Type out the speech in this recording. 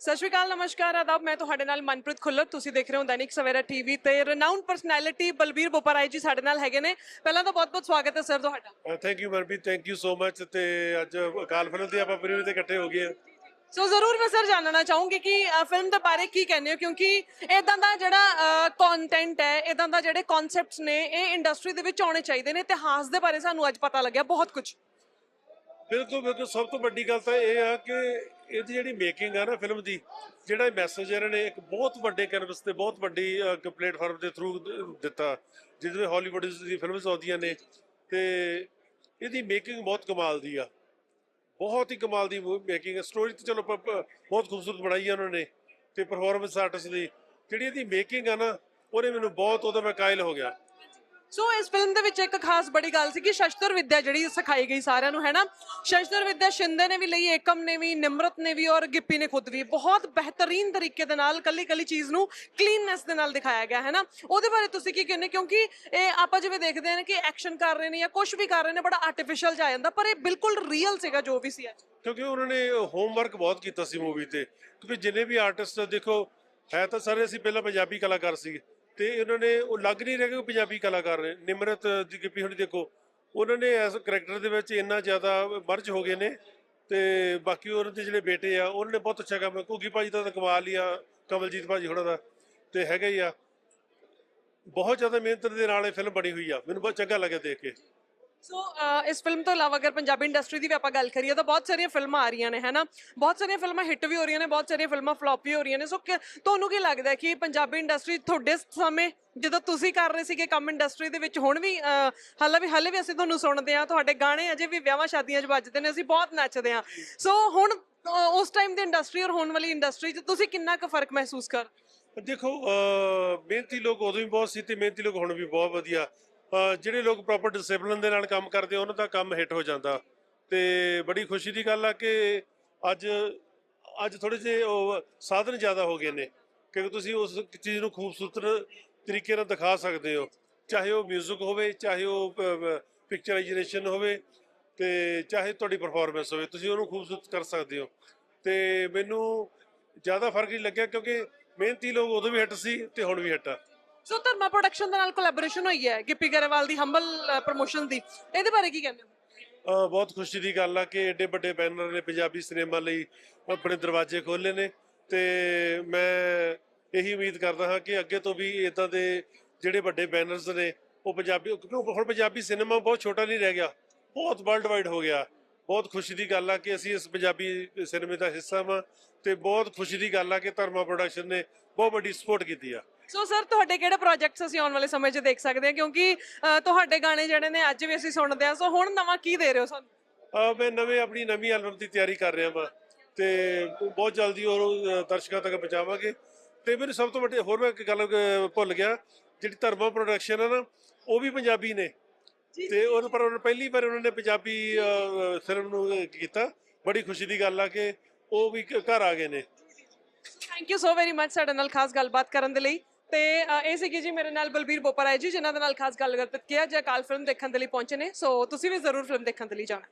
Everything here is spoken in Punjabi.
ਸਤਿ ਸ਼੍ਰੀ ਅਕਾਲ ਨਮਸਕਾਰ ਆਦਾਬ। ਮੈਂ ਤੁਹਾਡੇ ਨਾਲ ਮਨਪ੍ਰੀਤ ਖੁੱਲਰ। ਤੁਸੀਂ ਦੇਖ ਰਹੇ ਹੋ ਦੈਨਿਕ ਸਵੇਰਾ ਟੀਵੀ ਤੇ ਰਨਾਊਂਡ ਪਰਸਨੈਲਿਟੀ ਬਲਬੀਰ ਬੋਪਰਾਏ ਜੀ ਸਾਡੇ ਨਾਲ ਹੈਗੇ ਨੇ। ਪਹਿਲਾਂ ਤਾਂ ਬਹੁਤ-ਬਹੁਤ ਸਵਾਗਤ ਹੈ ਸਰ ਤੁਹਾਡਾ। Thank you Manpreet. Thank you so much ਤੇ ਅੱਜ ਅਕਾਲ ਫਿਲਮ ਤੇ ਆਪਾਂ ਪ੍ਰੀਵਿਊ ਤੇ ਇਕੱਠੇ ਹੋ ਗਏ ਹਾਂ। ਸੋ ਜ਼ਰੂਰ ਮੈਂ ਸਰ ਜਾਣਨਾ ਚਾਹੂੰਗੀ ਕਿ ਫਿਲਮ ਦੇ ਬਾਰੇ ਕੀ ਕਹਿੰਦੇ ਹੋ? ਕਿਉਂਕਿ ਇਦਾਂ ਦਾ ਜਿਹੜਾ ਕੰਟੈਂਟ ਹੈ ਇਦਾਂ ਦਾ ਜਿਹੜੇ ਕਨਸੈਪਟਸ ਨੇ ਇਹ ਇੰਡਸਟਰੀ ਦੇ ਵਿੱਚ ਆਉਣੇ ਚਾਹੀਦੇ ਨੇ। ਇਤਿਹਾਸ ਦੇ ਬਾਰੇ ਸਾਨੂੰ ਅੱਜ ਪਤਾ ਲੱਗਿਆ ਬਹੁਤ ਕੁਝ ਬਿਲਕੁਲ ਬਿਲਕੁਲ। ਸਭ ਤੋਂ ਵੱਡੀ ਗੱਲ ਤਾਂ ਇਹ ਆ ਕਿ ਇਹਦੀ ਜਿਹੜੀ ਮੇਕਿੰਗ ਆ ਨਾ ਫਿਲਮ ਦੀ, ਜਿਹੜਾ ਮੈਸੇਜ ਇਹਨਾਂ ਨੇ ਇੱਕ ਬਹੁਤ ਵੱਡੇ ਕੈਨਵਸ ਤੇ, ਬਹੁਤ ਵੱਡੀ ਪਲੇਟਫਾਰਮ ਦੇ ਥਰੂ ਦਿੱਤਾ, ਜਿਹਦੇ ਵਿੱਚ ਹਾਲੀਵੁੱਡ ਦੀ ਫਿਲਮਸ ਆਉਂਦੀਆਂ ਨੇ ਤੇ ਇਹਦੀ ਮੇਕਿੰਗ ਬਹੁਤ ਕਮਾਲ ਦੀ ਆ। ਬਹੁਤ ਹੀ ਕਮਾਲ ਦੀ ਮੇਕਿੰਗ ਹੈ ਸਟੋਰੀ ਤੇ ਚਲੋ ਪ- ਬਹੁਤ ਖੂਬਸੂਰਤ ਬਣਾਈ ਆ ਉਹਨਾਂ ਨੇ ਤੇ ਪਰਫਾਰਮੈਂਸ ਆਰਟਿਸਟ ਦੀ ਜਿਹੜੀ ਇਹਦੀ ਮੇਕਿੰਗ ਆ ਨਾ, ਉਹਨੇ ਮੈਨੂੰ ਬਹੁਤ, ਉਹਦਾ ਮੈਂ ਕਾਇਲ ਹੋ ਗਿਆ। ਸੋ ਇਸ ਫਿਲਮ ਦੇ ਵਿੱਚ ਇੱਕ ਖਾਸ ਬੜੀ ਗੱਲ ਸੀ ਕਿ ਸ਼ਸਤਰ ਵਿੱਦਿਆ ਜਿਹੜੀ ਸਿਖਾਈ ਗਈ ਸਾਰਿਆਂ ਨੂੰ ਹੈ ਸ਼ਸਤਰ ਵਿੱਦਿਆ ਸ਼ਿੰਦੇ ਨੇ ਵੀ ਲਈ, ਏਕਮ ਨੇ ਵੀ, ਨਿਮਰਤ ਨੇ ਵੀ ਔਰ ਗਿੱਪੀ ਨੇ ਖੁਦ ਵੀ। ਬਹੁਤ ਬਿਹਤਰੀਨ ਤਰੀਕੇ ਦੇ ਨਾਲ ਕੱਲੀ ਕੱਲੀ ਚੀਜ਼ ਨੂੰ ਕਲੀਨਨੈਸ ਦੇ ਨਾਲ ਦਿਖਾਇਆ ਗਿਆ ਹੈ ਉਹਦੇ ਬਾਰੇ ਤੁਸੀਂ ਕੀ ਕਹਿੰਦੇ? ਕਿਉਂਕਿ ਇਹ ਆਪਾਂ ਜਿਵੇਂ ਦੇਖਦੇ ਹਾਂ ਕਿ ਐਕਸ਼ਨ ਕਰ ਰਹੇ ਨੇ ਜਾਂ ਕੁਝ ਵੀ ਕਰ ਰਹੇ ਨੇ, ਬੜਾ ਆਰਟੀਫੀਸ਼ੀਅਲ ਜਾ ਜਾਂਦਾ, ਪਰ ਇਹ ਬਿਲਕੁਲ ਰੀਅਲ ਸੀਗਾ ਜੋ ਵੀ ਸੀ ਅੱਜ। ਕਿਉਂਕਿ ਉਹਨਾਂ ਨੇ ਹੋਮਵਰਕ ਬਹੁਤ ਕੀਤਾ ਸੀ ਮੂਵੀ ਤੇ। ਕਿਉਂਕਿ ਜਿੰਨੇ ਵੀ ਆਰਟਿਸਟ ਦੇਖੋ, ਹੈ ਤਾਂ ਸਾਰੇ ਅਸੀਂ ਪਹਿਲਾਂ ਪੰਜਾਬੀ ਕਲਾਕਾਰ ਸੀ ਤੇ ਉਹਨਾਂ ਨੇ ਉਹ ਲੱਗ ਨਹੀਂ ਰਿਹਾ ਕਿ ਪੰਜਾਬੀ ਕਲਾਕਾਰ ਨੇ, ਨਿਮਰਤ ਦੀ ਗਿੱਪੀ ਹੁਣੀ ਦੇਖੋ, ਉਹਨਾਂ ਨੇ ਇਸ ਕਰੈਕਟਰ ਦੇ ਵਿੱਚ ਇੰਨਾ ਜ਼ਿਆਦਾ ਮਰਜ ਹੋ ਗਏ ਨੇ ਤੇ ਬਾਕੀ ਉਹਨਾਂ ਦੇ ਜਿਹੜੇ ਬੇਟੇ ਆ, ਉਹਨਾਂ ਨੇ ਬਹੁਤ ਅੱਛਾ ਕੰਮ ਘੁੱਗੀ ਭਾਜੀ ਦਾ ਤਾਂ ਕਮਾਲ ਹੀ ਆ, ਕਮਲਜੀਤ ਭਾਜੀ ਹੋਣਾ ਦਾ ਤੇ ਹੈਗਾ ਹੀ ਆ। ਬਹੁਤ ਜ਼ਿਆਦਾ ਮਿਹਨਤ ਦੇ ਨਾਲ ਇਹ ਫਿਲਮ ਬਣੀ ਹੋਈ ਆ, ਮੈਨੂੰ ਬਹੁਤ ਚੰਗਾ ਲੱਗਿਆ ਦੇਖ ਕੇ। ਸੋ uh, ਇਸ ਫਿਲਮ ਤੋਂ ਇਲਾਵਾ ਅਗਰ ਪੰਜਾਬੀ ਇੰਡਸਟਰੀ ਦੀ ਵੀ ਆਪਾਂ ਗੱਲ ਕਰੀਏ ਤਾਂ ਬਹੁਤ ਸਾਰੀਆਂ ਫਿਲਮਾਂ ਆ ਰਹੀਆਂ ਨੇ, ਹੈਨਾ? ਬਹੁਤ ਸਾਰੀਆਂ ਫਿਲਮਾਂ ਹਿੱਟ ਵੀ ਹੋ ਰਹੀਆਂ ਨੇ, ਬਹੁਤ ਸਾਰੀਆਂ ਫਿਲਮਾਂ ਫਲॉप ਵੀ ਹੋ ਰਹੀਆਂ ਨੇ। ਸੋ ਤੁਹਾਨੂੰ ਕੀ ਲੱਗਦਾ ਕਿ ਪੰਜਾਬੀ ਇੰਡਸਟਰੀ ਤੁਹਾਡੇ ਸਮੇਂ ਜਦੋਂ ਤੁਸੀਂ ਕਰ ਰਹੇ ਸੀਗੇ ਕੰਮ ਇੰਡਸਟਰੀ ਦੇ ਵਿੱਚ, ਹੁਣ ਵੀ ਹਾਲੇ ਵੀ ਹਾਲੇ ਵੀ ਅਸੀਂ ਤੁਹਾਨੂੰ ਸੁਣਦੇ ਆ ਤੁਹਾਡੇ ਗਾਣੇ ਅਜੇ ਵੀ ਵਿਆਹਾਂ ਸ਼ਾਦੀਆਂ 'ਚ ਵੱਜਦੇ ਨੇ, ਅਸੀਂ ਬਹੁਤ ਨੱਚਦੇ ਆ ਸੋ ਹੁਣ ਉਸ ਟਾਈਮ ਦੀ ਇੰਡਸਟਰੀ ਔਰ ਹੁਣ ਵਾਲੀ ਇੰਡਸਟਰੀ 'ਚ ਤੁਸੀਂ ਕਿੰਨਾ ਕੁ ਫ਼ਰਕ ਮਹਿਸੂਸ ਕਰ? ਦੇਖੋ, ਅਹ, ਮਿਹਨਤੀ ਲੋਕ ਉਦੋਂ ਵੀ ਬਹੁਤ ਸੀ ਤੇ ਮਿਹਨਤੀ ਲੋਕ ਹੁਣ ਵੀ ਬਹੁਤ ਵਧੀਆ। ਜਿਹੜੇ ਲੋਕ ਪ੍ਰੋਪਰ ਡਿਸਪਲਿਨ ਦੇ ਨਾਲ ਕੰਮ ਕਰਦੇ ਆ, ਉਹਨਾਂ ਦਾ ਕੰਮ ਹਿੱਟ ਹੋ ਜਾਂਦਾ। ਤੇ ਬੜੀ ਖੁਸ਼ੀ ਦੀ ਗੱਲ ਆ ਕਿ ਅੱਜ ਅੱਜ ਥੋੜੇ ਜਿਹੇ ਉਹ ਸਾਧਨ ਜ਼ਿਆਦਾ ਹੋ ਗਏ ਨੇ। ਕਿਉਂਕਿ ਤੁਸੀਂ ਉਸ ਚੀਜ਼ ਨੂੰ ਖੂਬਸੂਰਤ ਤਰੀਕੇ ਨਾਲ ਦਿਖਾ ਸਕਦੇ ਹੋ। ਚਾਹੇ ਉਹ 뮤직 ਹੋਵੇ ਚਾਹੇ ਉਹ ਪਿਕਚਰਾਈਜੇਸ਼ਨ ਹੋਵੇ ਤੇ ਚਾਹੇ ਤੁਹਾਡੀ ਪਰਫਾਰਮੈਂਸ ਹੋਵੇ ਤੁਸੀਂ ਉਹਨੂੰ ਖੂਬਸੂਰਤ ਕਰ ਸਕਦੇ ਹੋ। ਤੇ ਮੈਨੂੰ ਜ਼ਿਆਦਾ ਫ਼ਰਕ ਨਹੀਂ ਲੱਗਿਆ ਕਿਉਂਕਿ ਮਿਹਨਤੀ ਲੋਕ ਉਦੋਂ ਵੀ ਹਿੱਟ ਸੀ ਤੇ ਹੁਣ ਵੀ ਹਿੱਟ ਆ। ਸੋ ਧਰਮਾ ਪ੍ਰੋਡਕਸ਼ਨ ਦੇ ਨਾਲ ਕੋਲੈਬੋਰੇਸ਼ਨ ਹੋਈ ਹੈ, ਗਿੱਪੀ ਗਰੇਵਾਲ ਦੀ ਹੰਬਲ ਪ੍ਰੋਮੋਸ਼ਨ ਦੀ। ਇਹਦੇ ਬਾਰੇ ਕੀ ਕਹਿੰਦੇ ਹੋ? ਬਹੁਤ ਖੁਸ਼ੀ ਦੀ ਗੱਲ ਆ ਕਿ ਐਡੇ ਵੱਡੇ ਬੈਨਰ ਨੇ ਪੰਜਾਬੀ ਸਿਨੇਮਾ ਲਈ ਆਪਣੇ ਦਰਵਾਜ਼ੇ ਖੋਲ੍ਹੇ ਨੇ ਤੇ ਮੈਂ ਇਹੀ ਉਮੀਦ ਕਰਦਾ ਹਾਂ ਕਿ ਅੱਗੇ ਤੋਂ ਵੀ ਇਦਾਂ ਦੇ ਜਿਹੜੇ ਵੱਡੇ ਬੈਨਰਸ ਨੇ, ਉਹ ਪੰਜਾਬੀ, ਕਿਉਂਕਿ ਹੁਣ ਪੰਜਾਬੀ ਸਿਨੇਮਾ ਬਹੁਤ ਛੋਟਾ ਨਹੀਂ ਰਹਿ ਗਿਆ, ਬਹੁਤ ਵਰਲਡ ਵਾਈਡ ਹੋ ਗਿਆ। ਬਹੁਤ ਖੁਸ਼ੀ ਦੀ ਗੱਲ ਆ ਕਿ ਅਸੀਂ ਇਸ ਪੰਜਾਬੀ ਸਿਨੇਮੇ ਦਾ ਹਿੱਸਾ ਵਾਂ ਤੇ ਬਹੁਤ ਖੁਸ਼ੀ ਦੀ ਗੱਲ ਆ ਕਿ ਧਰਮਾ ਪ੍ਰੋਡਕਸ਼ਨ ਨੇ ਬਹੁਤ ਵੱਡੀ ਸਪੋਰਟ ਕੀਤੀ ਆ। ਸੋ ਸਰ ਤੁਹਾਡੇ ਕਿਹੜੇ ਪ੍ਰੋਜੈਕਟਸ ਅਸੀਂ ਆਉਣ ਵਾਲੇ ਸਮੇਂ 'ਚ ਦੇਖ ਸਕਦੇ ਹਾਂ? ਕਿਉਂਕਿ ਤੁਹਾਡੇ ਗਾਣੇ ਜਿਹੜੇ ਨੇ ਅੱਜ ਵੀ ਅਸੀਂ ਸੁਣਦੇ ਹਾਂ। ਸੋ ਹੁਣ ਨਵਾਂ ਕੀ ਦੇ ਰਹੇ ਹੋ ਸਾਨੂੰ? ਮੈਂ ਨਵੇਂ ਆਪਣੀ ਨਵੀਂ ਐਲਬਮ ਦੀ ਤਿਆਰੀ ਕਰ ਰਿਹਾ ਵਾਂ। ਤੇ ਬਹੁਤ ਜਲਦੀ ਉਹ ਦਰਸ਼ਕਾਂ ਤੱਕ ਪਹੁੰਚਾਵਾਂਗੇ। ਤੇ ਮੈਨੂੰ ਸਭ ਤੋਂ ਵੱਡੀ ਹੋਰ ਮੈਂ ਇੱਕ ਗੱਲ ਭੁੱਲ ਗਿਆ। ਜਿਹੜੀ ਧਰਮਾ ਪ੍ਰੋਡਕਸ਼ਨ ਹੈ ਨਾ ਉਹ ਵੀ ਪੰਜਾਬੀ ਨੇ। ਤੇ ਉਹਨਾਂ ਪਰ ਉਹਨਾਂ ਪਹਿਲੀ ਵਾਰ ਉਹਨਾਂ ਨੇ ਪੰਜਾਬੀ ਫਿਲਮ ਨੂੰ ਕੀਤਾ। ਬੜੀ ਖੁਸ਼ੀ ਦੀ ਗੱਲ ਆ ਕਿ ਉਹ ਵੀ ਘ- ਘਰ ਆ ਗਏ ਨੇ। Thank you so very much ਸਾਡੇ ਨਾਲ ਖਾਸ ਗੱਲਬਾਤ ਕਰਨ ਦੇ ਲਈ। ਤੇ ਇਹ ਸੀਗੀ ਜੀ ਮੇਰੇ ਨਾਲ ਬਲਬੀਰ ਬੋਪਰਾਏ ਜੀ, ਜਿਨ੍ਹਾਂ ਦੇ ਨਾਲ ਖਾਸ ਗੱਲਬਾਤ ਕੀਤੀ ਹੈ, ਜੇ ਅਕਾਲ ਫਿਲਮ ਦੇਖਣ ਦੇ ਲਈ ਪਹੁੰਚੇ ਨੇ, ਸੋ ਤੁਸੀਂ ਵੀ ਜ਼ਰੂਰ ਫਿਲਮ ਦੇਖਣ ਦੇ ਲਈ ਜਾਣਾ।